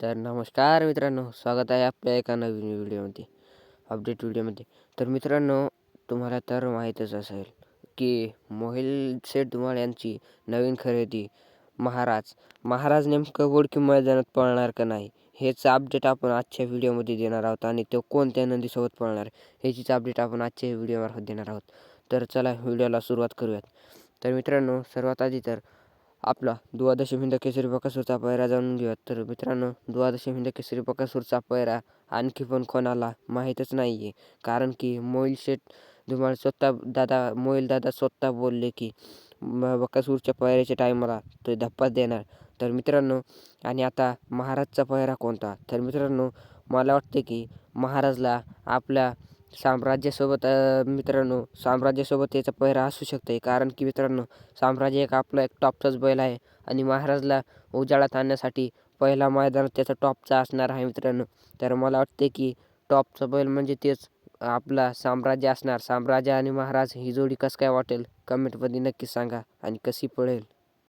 तर नमस्कार मित्रांनो स्वागत आहे आपल्या एका नवीन व्हिडिओमध्ये अपडेट व्हिडिओमध्ये. तर मित्रांनो तुम्हाला तर माहीतच असेल की मोहिल शेठ धुमाळ यांची नवीन खरेदी महाराज महाराज नेमकं गोडकी मैदानात पळणार का नाही हेच अपडेट आपण आजच्या व्हिडिओमध्ये देणार आहोत आणि तो कोणत्या नदीसोबत पळणार ह्याचीच अपडेट आपण आजच्या व्हिडिओमार्फत देणार आहोत. तर चला व्हिडिओला सुरुवात करूयात. तर मित्रांनो सर्वात आधी तर आपला द्वादशी हिंद केसरी बकासूरचा पैरा जाणून घेऊयात. तर मित्रांनो द्वादश हिंद केसरी बकासूरचा पैरा आणखी पण कोणाला माहीतच नाही आहे कारण की मोईल शेठ धुमाळ स्वतः दादा मोईल दादा स्वतः बोलले की बकासूरच्या पैऱ्याच्या टायमाला तो धप्पाच देणार. तर मित्रांनो आणि आता महाराजचा पैरा कोणता? तर मित्रांनो मला वाटते की महाराजला आपल्या साम्राज्यासोबत मित्रांनो साम्राज्यासोबत याचा पहिरा असू शकते कारण की मित्रांनो साम्राज्य एक आपला एक टॉपचाच बैल आहे. आणि महाराजला उजाळात आणण्यासाठी पहिला मैदान त्याचा टॉपचा असणार आहे मित्रांनो. तर मला वाटते की टॉपचा बैल म्हणजे तेच आपला साम्राज्य असणार. साम्राज्य आणि महाराज ही जोडी कसं काय वाटेल? कमेंटमध्ये नक्की सांगा. आणि कशी पळेल?